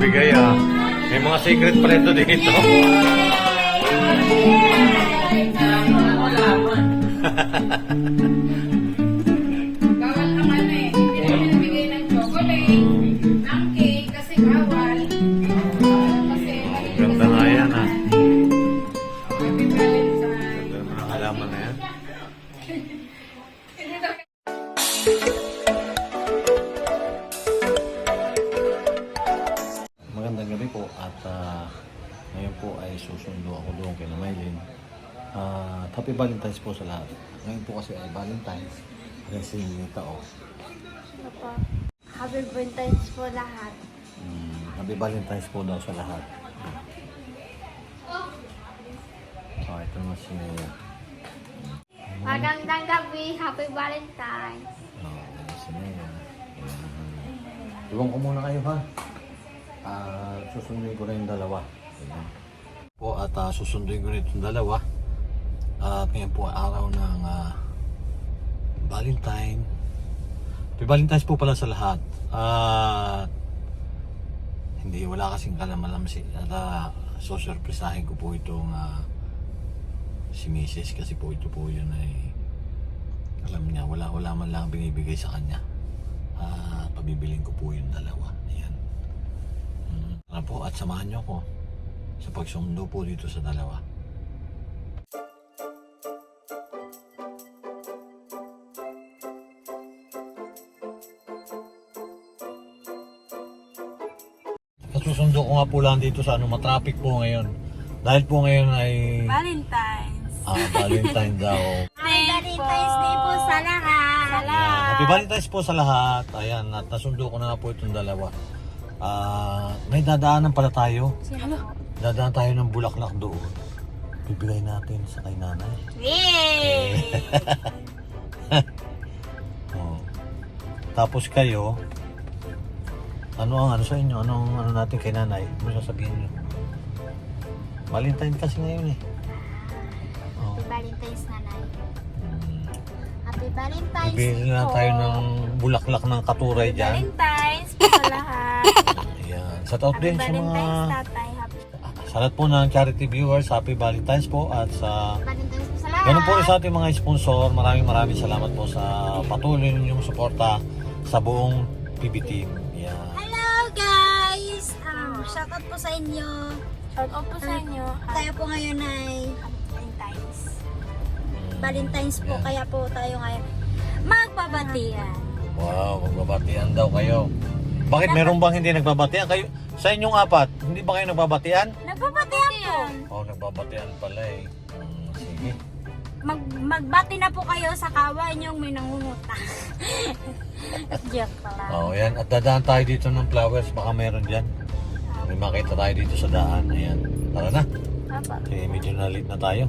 bibigay ah. May mga secret pa rin dito. Ngayon po ay susundo ako doon kay Maylin. Ah, happy Valentine's po sa lahat. Ngayon po kasi ay Valentine's. Kasi yung tao. Opo. Happy Valentine's po lahat. Mm, happy Valentine's po daw sa lahat. Oh, ito na si Nea. Magandang gabi. Happy Valentine's. Oh, ito si Nea. Iwan ko muna kayo ha. Ah, susunduin ko na yung dalawa. Ayan. Po at ah, susunduin ko na itong dalawa. At ngayon po araw ng ah, Valentine. Happy Valentine's po pala sa lahat. At hindi wala kasing kalamalam si at uh, susurpresahin ko po itong ah, si Mrs. kasi po ito po yun ay alam niya wala wala man lang binibigay sa kanya Ah, pabibiling ko po yung dalawa ayan mm. po at samahan niyo ako sa pagsundo po dito sa dalawa Kasusundo ko nga po lang dito sa ano, matraffic po ngayon. Dahil po ngayon ay Valentine's. ah, Valentine daw. Happy Valentine's Day po sa lahat. Sa Ayan. Happy Valentine's po sa lahat. Ayan, at nasundo ko na nga po itong dalawa. Ah, may dadaanan pala tayo. Sino? Dadaan tayo ng bulaklak doon. Bibigay natin sa kay nanay. Yay! Oh. Tapos kayo, ano ang ano sa inyo? Anong ano natin kay nanay? Ano sasabihin niyo? Valentine kasi ngayon eh. Oh. Happy Valentine's nanay. Mm. Happy Valentine's Bibili Day na tayo ng bulaklak ng katuray dyan. Valentine's po sa lahat. Ayan. Sa taot Happy din sa mga... Valentine's tatay. Happy Sa lahat po ng charity viewers, happy Valentine's po at sa ganun po rin sa ating mga sponsor. Maraming maraming salamat po sa patuloy ninyong suporta sa buong PB team. Ayan. Hello guys! Um, shoutout po sa inyo. Shout out po sa inyo. Tayo po ngayon ay Valentine's. Valentine's po, Ayan. kaya po tayo ngayon magbabatian. Wow, magbabatian daw kayo. Bakit meron bang hindi nagbabatian? Kayo, sa inyong apat, hindi ba kayo nagbabatian? Nagbabatian po. Oh, nagbabatian pala eh. Hmm, sige. Mag, magbati na po kayo sa kawa niyong may nangungutang. Joke lang. Oh, yan. At dadaan tayo dito ng flowers. Baka meron dyan. May makita tayo dito sa daan. Ayan. Tara na. Papa. Okay, medyo na late na tayo.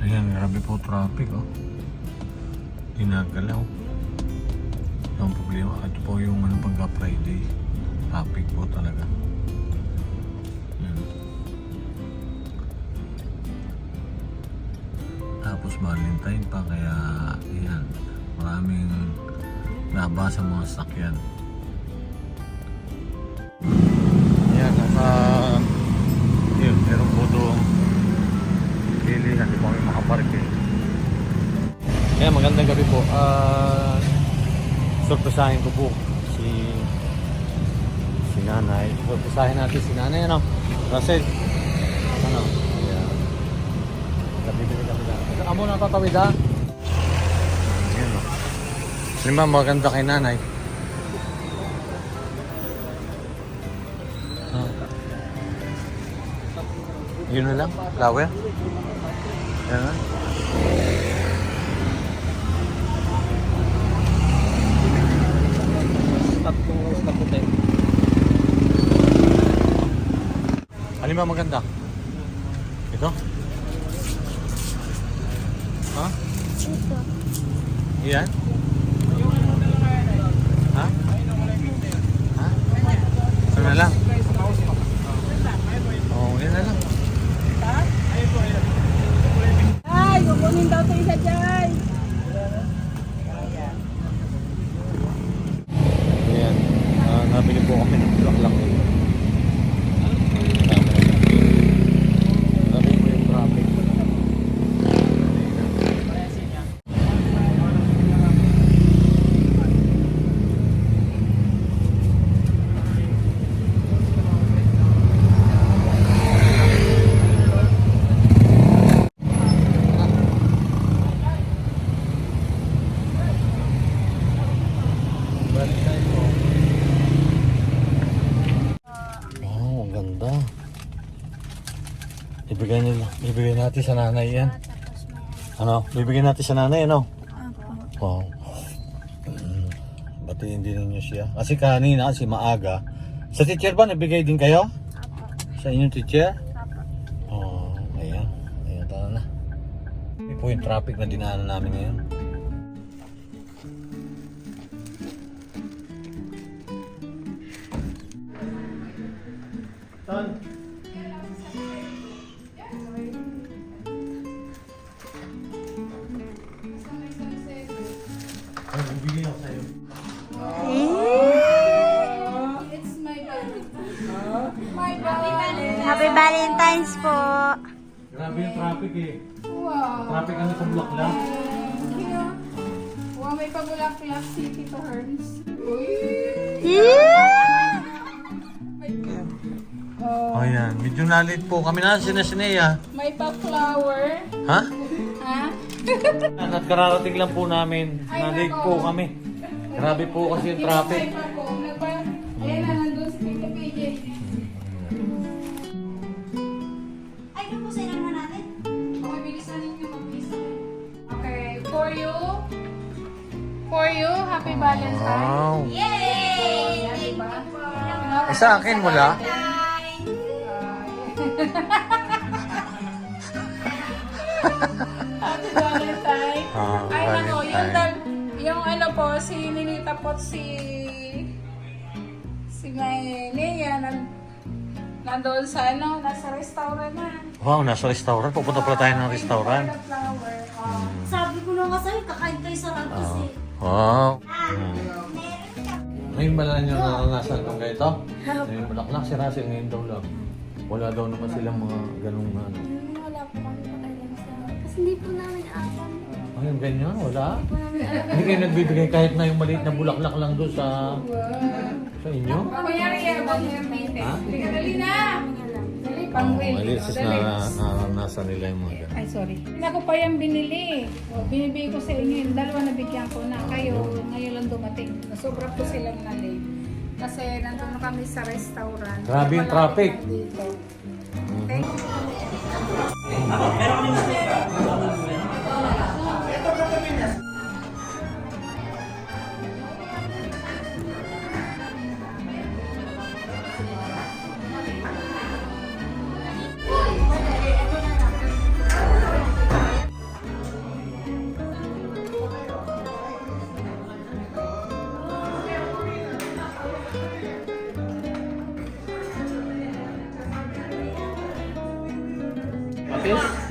Ayan, grabe po traffic oh. Ginagalaw. Ang problema, ito po yung ano pagka Friday. Traffic po talaga. Ayan. Tapos Valentine pa kaya ayan, maraming nabasa mga sakyan. Yan, nasa... Yun, meron po doon. Pili, hindi po kami makapark eh. Kaya magandang gabi po. Ah... surpresahin ko po si... Si nanay. Surpresahin natin si nanay, ano? Russell. Ano? Ayan. Nabibili kami. Amo na tatawid ha? Ayan o. Lima maganda kay nanay. Ah. Yun na lang, flower. Yan na. Alin ba maganda? Ito? Ha? Ito. Iyan? Ha? Ha? Ito na lang. Oo, oh, yan na lang. Ay, kukunin daw ito isa dyan. Nakabili po kami ng bulaklak nito. Grabe po yung traffic. Wow, ang ganda. Ibigay nila, ibigay natin sa nanay yan. Ano, bibigyan natin sa nanay, ano? Wow. Mm, Batiin din ninyo siya. Kasi kanina, kasi maaga. Sa teacher ba, nabigay din kayo? Apo. Sa inyong teacher? Apo. Oo, oh, ayan. Ayan, tara na. Po yung traffic na dinaanan namin ngayon. Valentine's po. Grabe yung traffic eh. Wow. Traffic kami sa Bulaklak. Thank you. Wow, may pabulaklak si Tito Herms. Uy! Oh, Oh yan, medyo nalit po. Kami na sinasineya. may pa-flower. Ha? Ha? At kararating lang po namin. Nalit po kami. Grabe po kasi yung traffic. Happy Valentine's. Wow. Yay! Yan, diba? Eh, sa akin wala. Happy Valentine. Ah, Ay, nako, yung, Valentine. dal, yung ano po, si Ninita po si si Nea, nan, nandoon sa ano, nasa restaurant na. Wow, nasa restaurant. Pupunta pala tayo ng restaurant. Flower. Oh. Sabi ko na nga sa'yo, kakain kayo sa ragis eh. Wow. Ngayon ba lang nyo naranasan itong ganito? Ngayon bulaklak si Russell ngayon daw lang. Wala daw naman silang mga ganung ano. Hmm, wala po kami pakailan sa... Kasi hindi po namin alam. Ay, yung ganyan, wala. Hindi kayo nagbibigay kahit na yung maliit na bulaklak lang doon sa sa inyo? Kunyari, abang yung meeting. Ha? Sige, dali na. Dali, pang Oo, reel. maliit Oh, sis dali. na naranasan nila yung mga ganun. Ay, sorry. Hindi ko pa yung binili. O, binibigay ko sa inyo. Yung dalawa na bigyan ko na. Kayo, ngayon lang dumating. Sobra po silang na late. Kasi nandun na kami sa restaurant. Grabe yung Malapit traffic. lang Dito. Mhm. Thank you. office.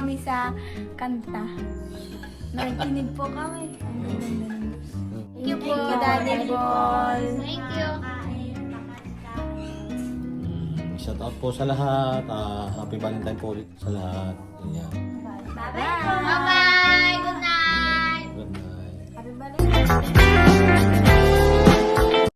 Kami sa kanta. Nakikinig po kami. Thank you po, Daddy Paul. Thank you. Mm, shout out po sa lahat. Ah, happy Valentine po ulit sa lahat. Ayan. Bye-bye. Bye-bye. Good night. Good night. Happy birthday.